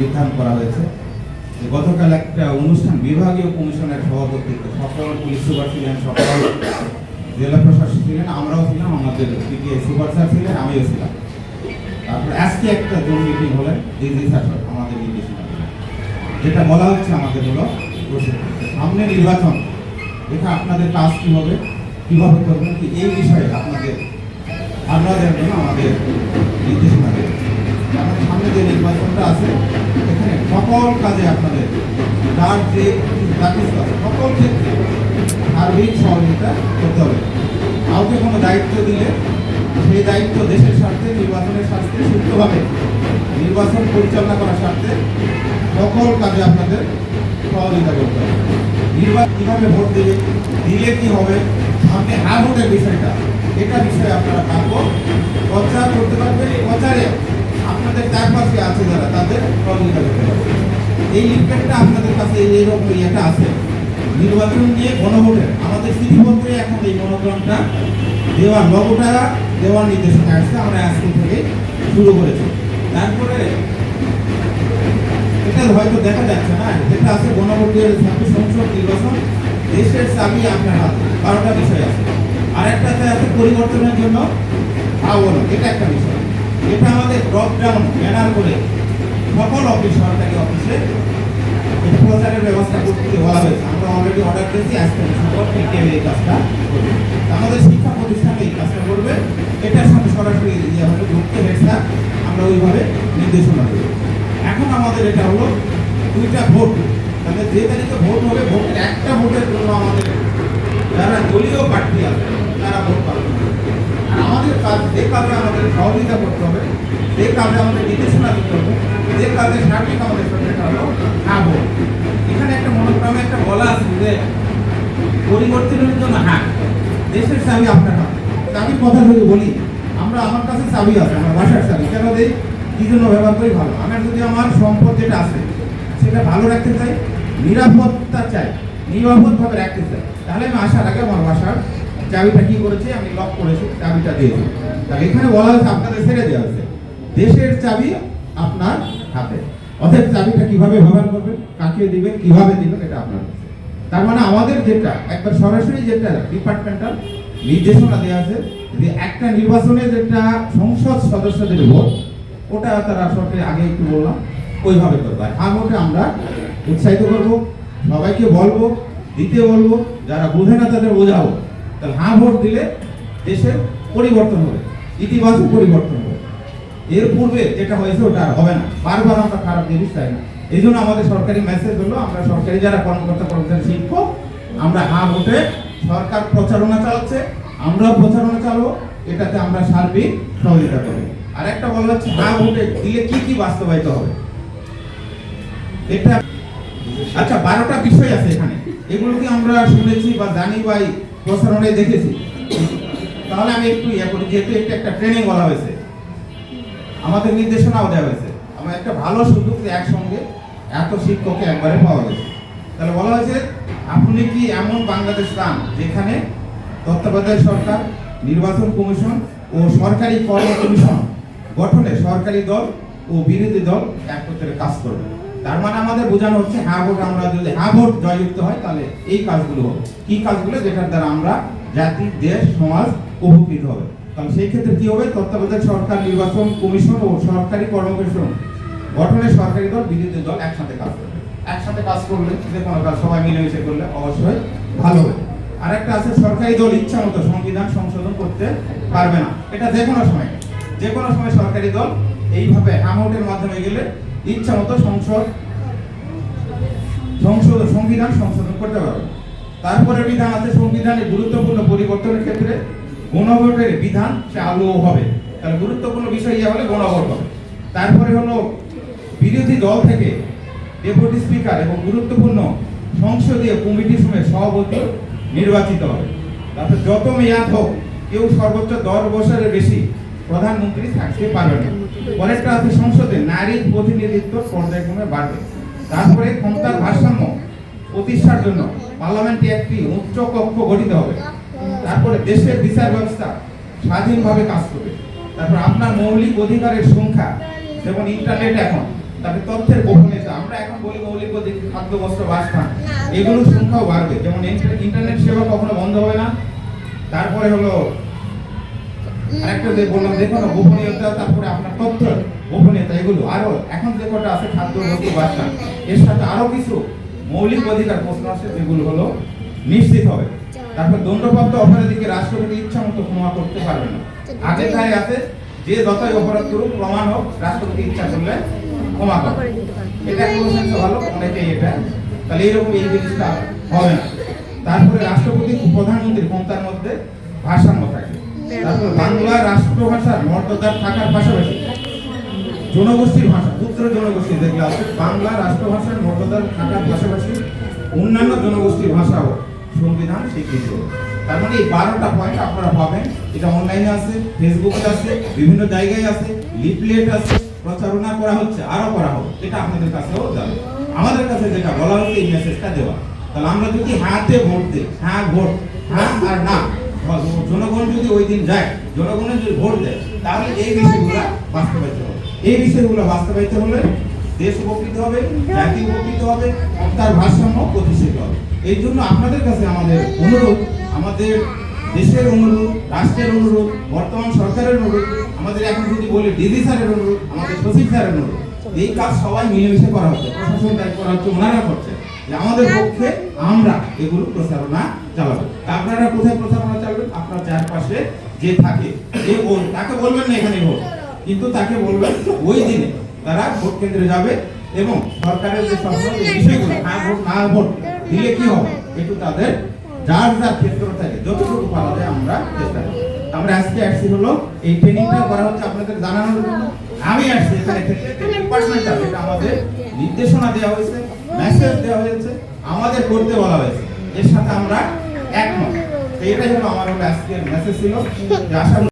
নির্ধারণ করা হয়েছে গতকাল একটা অনুষ্ঠান, বিভাগীয় কমিশনের সভাপতিত্বে সকল পুলিশ সুপার ছিলেন, সকল জেলা প্রশাসক ছিলেন, আমরাও ছিলাম, আমাদের পিটিআই সুপার স্যার ছিলেন, আমিও ছিলাম তারপর আজকে একটা জুম মিটিং হলেন ডিজি শাসক আমাদের নির্দেশনা। যেটা বলা হচ্ছে আমাদের হলো। সামনে নির্বাচন, এটা আপনাদের কাজ কী হবে, কীভাবে করবেন, কি এই বিষয়ে আপনাদের দেওয়ার জন্য আমাদের কাজে আপনাদের তার যে যা সকল ক্ষেত্রে সার্বিক সহযোগিতা করতে হবে। কাউকে কোনো দায়িত্ব দিলে সেই দায়িত্ব দেশের স্বার্থে, নির্বাচনের স্বার্থে সুস্থভাবে নির্বাচন পরিচালনা করার স্বার্থে সকল কাজে আপনাদের সহযোগিতা করতে হবে। নির্বাচন কীভাবে ভোট দেবে দিলে কি হবে, সামনে হা ভোটের বিষয়টা, এটা বিষয়ে আপনারা কাকো প্রচার করতে পারবেন এই প্রচারে আপনাদের চারপাশে আছে যারা, তাদের সহযোগিতা করতে পারবে এই লিফলেটটা আপনাদের কাছে এই এইরকম ইয়েটা আছে। নির্বাচন নিয়ে গণভোটের আমাদের সিটিপত্রে এখন এই মনোগ্রামটা দেওয়ার লগোটা দেওয়ার নির্দেশনা আসছে আমরা আজকে থেকে শুরু করেছি। তারপরে এটা হয়তো দেখা যাচ্ছে না। যেটা আছে গণভোটের ছাত্র সংসদ নির্বাচন, দেশের চাবি আপনার হাতে। বারোটা বিষয় আছে। আরেকটাতে আছে পরিবর্তনের জন্য আহ্বান এটা একটা বিষয়। এটা আমাদের ড্রপ ডাউন ব্যানার করে সকল অফিস সরকারি অফিসে প্রচারের ব্যবস্থা করতে বলা হয়েছে। আমরা অলরেডি অর্ডার দিয়েছি আজকে সকল পিটিএম এই কাজটা করবে। আমাদের শিক্ষা প্রতিষ্ঠানে এই কাজটা করবে। এটার সাথে সরাসরি ইয়ে হবে ঢুকতে হেডসা আমরা ওইভাবে নির্দেশনা দেবো। এখন আমাদের এটা হলো দুইটা ভোট। তাহলে যে তারিখে ভোট হবে, ভোটের একটা ভোটের জন্য আমাদের যারা দলীয় প্রার্থী আছে, তারা ভোট পাবে। আমাদের কাজ, যে কাজে আমাদের সহযোগিতা করতে হবে, যে কাজে আমাদের নির্দেশনা দিতে হবে, যে কাজে সার্বিক আমাদের হ্যাঁ ভোট এখানে একটা মনোগ্রামে একটা বলা আছে যে পরিবর্তনের জন্য হ্যাঁ দেশের চাবি আপনার হাতে। চাবির কথা যদি বলি, আমরা আমার কাছে চাবি আছে, আমার বাসার চাবি। কেন দেই? কি জন্য ব্যবহার করি? ভালো। আমার যদি আমার সম্পদ যেটা আছে, সেটা ভালো রাখতে চাই, নিরাপত্তা চাই নিরাপদভাবে রাখতে চাই, তাহলে আমি আসার আগে আমার বাসার চাবিটা কি করেছি? আমি লক করেছি, চাবিটা দিয়েছি। তাহলে এখানে বলা হয়েছে, আপনাদের ছেড়ে দেওয়া হয়েছে। দেশের চাবি আপনার হাতে। অতএব চাবিটা কীভাবে ব্যবহার করবেন, কাকে দিবেন, কীভাবে দিবেন, এটা আপনার কাছে। তার মানে আমাদের যেটা, একবার সরাসরি যেটা ডিপার্টমেন্টাল নির্দেশনা দেওয়া আছে, যে একটা নির্বাচনে যেটা সংসদ সদস্যদের ভোট, ওটা তারা সরকারি আগে একটু বললাম, ওইভাবে করবে। আর হ্যাঁ ভোটে আমরা উৎসাহিত করব, সবাইকে বলব, দিতে বলব, যারা বোঝে না তাদের বোঝাবো। তাহলে হ্যাঁ ভোট দিলে দেশের পরিবর্তন হবে, ইতিবাচক পরিবর্তন হবে। এর পূর্বে যেটা হয়েছে ওটা আর হবে না। বারবার আমরা খারাপ জিনিস চাই না। এই জন্য আমাদের সরকারি মেসেজ হলো, আমরা সরকারি যারা কর্মকর্তা, কর্মচারী, শিক্ষক, আমরা হা ভোটে সরকার প্রচারণা চালাচ্ছে, আমরাও প্রচারণা চালাবো, এটাতে আমরা সার্বিক সহযোগিতা করব। আর একটা বলা হচ্ছে হা ভোটে দিলে কি কি বাস্তবায়িত হবে? এটা আচ্ছা বারোটা বিষয় আছে এখানে। এগুলো কি আমরা শুনেছি বা জানি বা এই প্রচারণে দেখেছি। তাহলে আমি একটু ইয়ে করি, যেহেতু একটা একটা ট্রেনিং বলা হয়েছে। আমাদের নির্দেশনাও দেওয়া হয়েছে। আমার একটা ভালো সুযোগ একসঙ্গে এত শিক্ষককে একবারে পাওয়া গেছে। তাহলে বলা হয়েছে, আপনি কি এমন বাংলাদেশ চান যেখানে তত্ত্বাবধায়ক সরকার, নির্বাচন কমিশন ও সরকারি কর্ম কমিশন গঠনে সরকারি দল ও বিরোধী দল একত্রে কাজ করবে? তার মানে আমাদের বোঝানো হচ্ছে হ্যাঁ ভোট আমরা যদি হ্যাঁ ভোট জয়যুক্ত হয়, তাহলে এই কাজগুলো হবে। কি কাজগুলো? যেটার দ্বারা আমরা জাতি, দেশ, সমাজ উপকৃত হবে। তাহলে সেই ক্ষেত্রে কি হবে? তত্ত্বাবধায়ক সরকার, নির্বাচন কমিশন ও সরকারি কর্মকমিশন গঠনে সরকারি দল, বিরোধী দল একসাথে কাজ করবে। একসাথে কাজ করলে যে কোনো কাজ সবাই মিলেমিশে করলে অবশ্যই ভালো হবে। আর একটা আছে, সরকারি দল ইচ্ছা মতো সংবিধান সংশোধন করতে পারবে না। এটা যে কোনো সময় যে কোনো সময় সরকারি দল এইভাবে অ্যামাউন্টের মাধ্যমে গেলে ইচ্ছা মতো সংসদ সংশোধন সংবিধান সংশোধন করতে পারবে তারপরে বিধান আছে সংবিধানে গুরুত্বপূর্ণ পরিবর্তনের ক্ষেত্রে গণভোটের বিধান সে চালু হবে। তাহলে গুরুত্বপূর্ণ বিষয় ইয়ে হলে গণভোট হবে। তারপরে হলো বিরোধী দল থেকে ডেপুটি স্পিকার এবং গুরুত্বপূর্ণ সংসদীয় কমিটি সময় সভাপতি নির্বাচিত হবে। তারপর যত মেয়াদ হোক, কেউ সর্বোচ্চ দশ বছরের বেশি প্রধানমন্ত্রী থাকতে পারবে না। পরেরটা আছে সংসদে নারী প্রতিনিধিত্ব পর্যায়ক্রমে বাড়বে। তারপরে ক্ষমতার ভারসাম্য প্রতিষ্ঠার জন্য পার্লামেন্টে একটি উচ্চ কক্ষ গঠিত হবে। তারপরে দেশের বিচার ব্যবস্থা স্বাধীনভাবে কাজ করবে। তারপর আপনার মৌলিক অধিকারের সংখ্যা, যেমন ইন্টারনেট এখন, তারপরে তথ্যের গোপনীয়তা। আমরা এখন বলি মৌলিক অধিকার, খাদ্য, বস্ত্র বাসস্থান এগুলোর সংখ্যাও বাড়বে। যেমন ইন্টারনেট সেবা কখনো বন্ধ হবে না। তারপরে হলো আরেকটা যে বললাম দেখো না গোপনীয়তা, তারপরে আপনার তথ্য, গোপনীয়তা, এগুলো। আরও, এখন যে কটা আছে, খাদ্য বস্তু বাসস্থান এর সাথে আরও কিছু মৌলিক অধিকার প্রশ্ন আছে, যেগুলো হলো নিশ্চিত হবে। তারপর দণ্ডপ্রাপ্ত অপরাধীকে রাষ্ট্রপতি ইচ্ছা মতো ক্ষমা করতে পারবে না। আগে তাই আছে, যে যতই অপরাধ করুক, প্রমাণ হোক, রাষ্ট্রপতি ইচ্ছা করলে ক্ষমা করে এটা কোশ্চেন ভালো, অনেকেই এটা। তাহলে এরকম এই জিনিসটা হবে না। তারপরে রাষ্ট্রপতি প্রধানমন্ত্রী ক্ষমতার মধ্যে ভারসাম্য থাকে। বাংলা রাষ্ট্রভাষার মর্যাদা থাকার পাশাপাশি জনগোষ্ঠীর ভাষা পুত্র জনগোষ্ঠী যেগুলো বাংলা রাষ্ট্রভাষার মর্যাদা থাকার পাশাপাশি অন্যান্য জনগোষ্ঠীর ভাষাও সংবিধান স্বীকৃত। তার মানে এই বারোটা পয়েন্ট আপনারা পাবেন। এটা অনলাইনে আছে ফেসবুকে আছে, বিভিন্ন জায়গায় আছে লিফলেট আছে, প্রচারণা করা হচ্ছে, আরও করা হবে। এটা আপনাদের কাছেও যাবে। আমাদের কাছে যেটা বলা হচ্ছে, এই মেসেজটা দেওয়া। তাহলে আমরা যদি হাতে ভোট দিই হ্যাঁ ভোট হ্যাঁ আর না জনগণ যদি ওই দিন যায়, জনগণের যদি ভোট দেয়, তাহলে এই বিষয়গুলো বাস্তবায়িত হবে। এই বিষয়গুলো বাস্তবায়িত হলে দেশ উপকৃত হবে, জাতি উপকৃত হবে, তার ভারসাম্য প্রতিষ্ঠিত হবে। এই জন্য আপনাদের কাছে আমাদের অনুরোধ, আমাদের দেশের অনুরোধ, রাষ্ট্রের অনুরোধ, বর্তমান সরকারের অনুরোধ, আমাদের এখন যদি বলি ডিজি স্যারের অনুরোধ, আমাদের সচিব স্যারের অনুরোধ। এই কাজ সবাই মিলেমিশে করা হচ্ছে। প্রশাসন দায়িত্ব করা হচ্ছে, ওনারা করছে যে আমাদের পক্ষে আমরা এগুলো প্রচারণা চালাবো। আপনারা কোথায় প্রচারণা চালাবেন? আপনার চারপাশে যে থাকে, যে বল তাকে বলবেন না এখানে ভোট। কিন্তু তাকে বলবেন ওই দিনে তারা ভোট কেন্দ্রে যাবে এবং সরকারের যে স্বপ্ন বিষয়গুলো, না ভোট না ভোট, দিলে কি হবে? একটু তাদের যার যার ক্ষেত্র থেকে যতটুকু পারা যায় আমরা চেষ্টা করি আমরা আজকে আসছি হলো এই ট্রেনিংটা করা হচ্ছে আপনাদের জানানোর জন্য। আমি আসছি এখানে ডিপার্টমেন্ট আছে এটা আমাদের নির্দেশনা দেওয়া হয়েছে মেসেজ দেওয়া হয়েছে আমাদের করতে বলা হয়েছে। এর সাথে আমরা একমত। এটাই হলো আমার আজকের মেসেজ ছিল। যে আশা